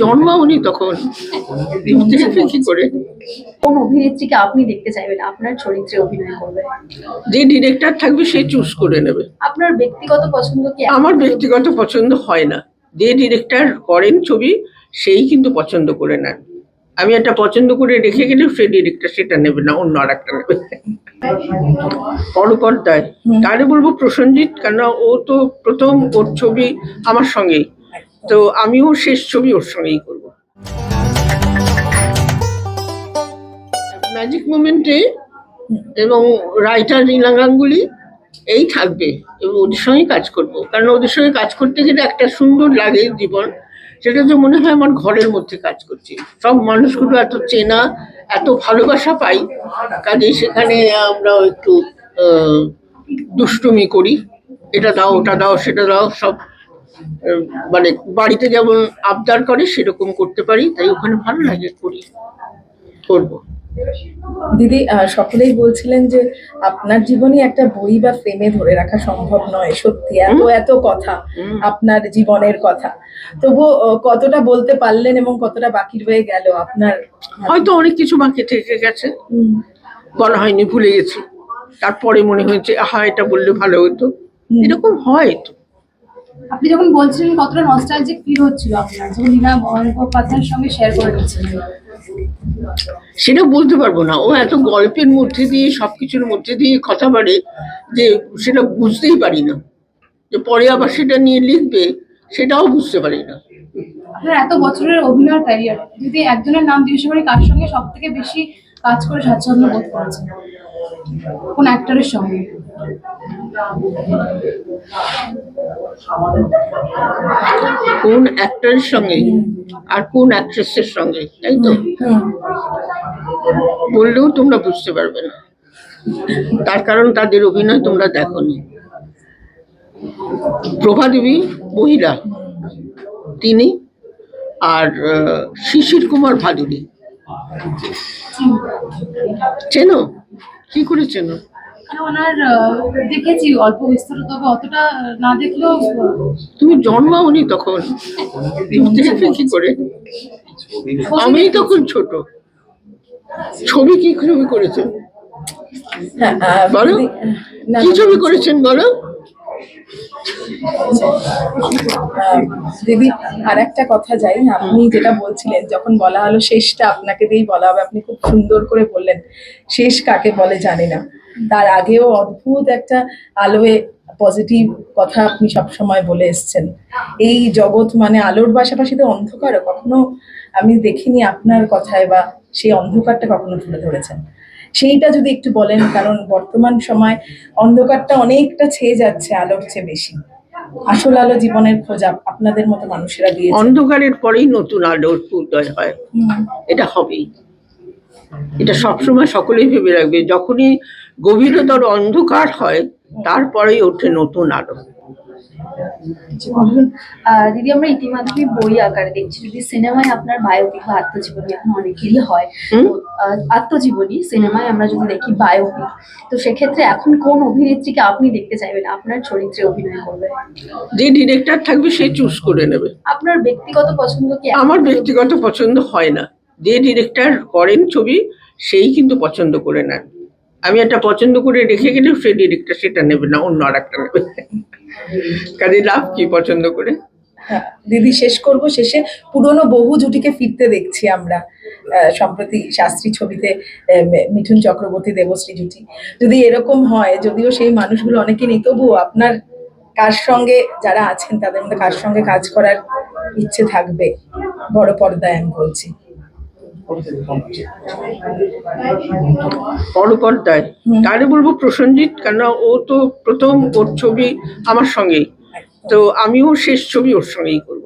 জন্মাওনি তখন। কি করে। কোন অভিনেত্রীকে আপনি দেখতে চাইবেন? আপনার চরিত্রে অভিনয় করবে যে ডিরেক্টর থাকবে সে চুজ করে নেবে। আপনার ব্যক্তিগত পছন্দ কি? আমার ব্যক্তিগত পছন্দ হয় না। যে ডিরেক্টর করেন ছবি সেই কিন্তু পছন্দ করে নেন। আমি একটা পছন্দ করে রেখে গেলেও সেই ডিরেক্টর সেটা নেবে না অন্য আর একটা নেবে পরপর্দায় তাহলে বলব প্রসেনজিৎ কেন ও তো প্রথম ওর ছবি আমার সঙ্গেই। তো আমিও শেষ ছবি ওর সঙ্গেই করব। ম্যাজিক মোমেন্টে এবং রাইটার রিনা গাঙ্গুলি এই থাকবে এবং ওদের সঙ্গেই কাজ করব। কারণ ওদের সঙ্গে কাজ করতে গেলে একটা সুন্দর লাগে জীবন। সেটা তো মনে হয় আমার ঘরের মধ্যে কাজ করছি। সব মানুষগুলো এত চেনা, এত ভালোবাসা পাই। কাজে সেখানে আমরা একটু দুষ্টুমি করি। এটা দাও, ওটা দাও, সেটা দাও, সব মানে বাড়িতে যেমন আবদার করে সেরকম করতে পারি তাই ওখানে ভালো লাগে করি। করব। দিদি সকলেই বলছিলেন যে আপনার জীবনে একটা বই বা ফ্রেমে ধরে রাখা সম্ভব নয় সত্যি এত এত কথা আপনার জীবনের কথা। তবু কতটা বলতে পারলেন এবং কতটা বাকি রয়ে গেল আপনার? হয়তো অনেক কিছু বাকি থেকে গেছে। বলা হয়নি ভুলে গেছি। তারপরে মনে হয়েছে আহা এটা বললে ভালো হতো। এরকম হয় তো। আপনি যখন বলছিলেন কতটা নস্টালজিক ফিল হচ্ছিল আপনার যখন লীনা বন্দ্যোপাধ্যায়ের সঙ্গে শেয়ার করে নিচ্ছিলেন সেটা বলতে পারব না। ও এত গল্পের মধ্যে দিয়ে সবকিছুর মধ্যে দিয়ে কথা বাড়ে যে সেটা বুঝতেই পারি না। যে পরে আবার সেটা নিয়ে লিখবে সেটাও বুঝতে পারি না। আপনার এত বছরের অভিনয় ক্যারিয়ার যদি একজনের নাম জিজ্ঞেস করি কার সঙ্গে সব থেকে বেশি কাজ করে স্বাচ্ছন্দ্য বোধ করেছেন? কোন অ্যাক্টরের সঙ্গে? কোন অ্যাক্টরের সঙ্গে আর কোন অ্যাক্ট্রেসের সঙ্গে, তাই তো? বললেও তোমরা বুঝতে পারবে না। তার কারণ তাদের অভিনয় তোমরা দেখোনি। প্রভা দেবী, মহিলা, তিনি আর শিশির কুমার ভাদুরী চেনো? কি করে চেনো? মানে ওনার দেখেছি অল্প বিস্তর তবে অতটা না দেখলেও তুমি জন্মাওনি তখন? কি করে? আমি তখন ছোট। ছবি কি ছবি করেছেন হ্যাঁ, আহ, বলো। কি ছবি করেছেন বলো? দিদি আর একটা কথা যাই, আপনি যেটা বলছিলেন, যখন বলা হলো শেষটা আপনাকে দিয়েই বলা হবে, আপনি খুব সুন্দর করে বললেন, শেষ কাকে বলে জানি না। তার আগেও অদ্ভুত একটা আলোয় পজিটিভ কথা আপনি সবসময় বলে এসছেন। এই জগৎ মানে আলোর পাশাপাশি তো অন্ধকারও, কখনো আমি দেখিনি আপনার কথায় বা সেই অন্ধকারটা কখনো তুলে ধরেছেন। সেইটা যদি একটু বলেন, কারণ বর্তমান সময় অন্ধকারটা অনেকটা ছেয়ে যাচ্ছে আলোর চেয়ে বেশি। আসল আলো জীবনের খোঁজ আপনাদের মতো মানুষেরা দিয়ে অন্ধকারের পরেই নতুন আলোর উদয় হয়। এটা হবেই। এটা সবসময় সকলেই ভেবে রাখবে যখনই গভীরতর অন্ধকার হয় তারপরেই ওঠে নতুন আলো। দিদি আমরা ইতিমধ্যে বই আকারে দেখছি। যদি সিনেমায় আপনার বায়োপিক বা আত্মজীবনী এখন অনেকেরই হয় আত্মজীবনী সিনেমায় আমরা যদি দেখি বায়োপিক তো সেক্ষেত্রে এখন কোন অভিনেত্রীকে আপনি দেখতে চাইবেন? আপনার চরিত্রে অভিনয় করবে। যে ডিরেক্টর থাকবে সে চুজ করে নেবে। আপনার ব্যক্তিগত পছন্দ কি আমার ব্যক্তিগত পছন্দ হয় না। যে ডিরেক্টর করেন ছবি সেই কিন্তু পছন্দ করে নেন আমি একটা পছন্দ করে রেখে গেলেও সেই ডিরেক্টর সেটা নেবে না অন্য আর একটা নেবে। কাজে লাভ কি পছন্দ করে? হ্যাঁ, দিদি শেষ করব শেষে। পুরনো বহু জুটিকে ফিরতে দেখছি আমরা সম্প্রতি শাস্ত্রী ছবিতে মিঠুন চক্রবর্তী দেবশ্রী জুটি। যদি এরকম হয় যদিও সেই মানুষগুলো অনেকে নেই তবুও আপনার কার সঙ্গে যারা আছেন তাদের মধ্যে কার সঙ্গে কাজ করার ইচ্ছে থাকবে? বড় পর্দায় আমি বলছি। পরপর্দায় হুম। তাহলে বলব প্রসঞ্জিৎ কেন ও তো প্রথম ওর ছবি আমার সঙ্গেই তো আমিও শেষ ছবি ওর সঙ্গেই করব।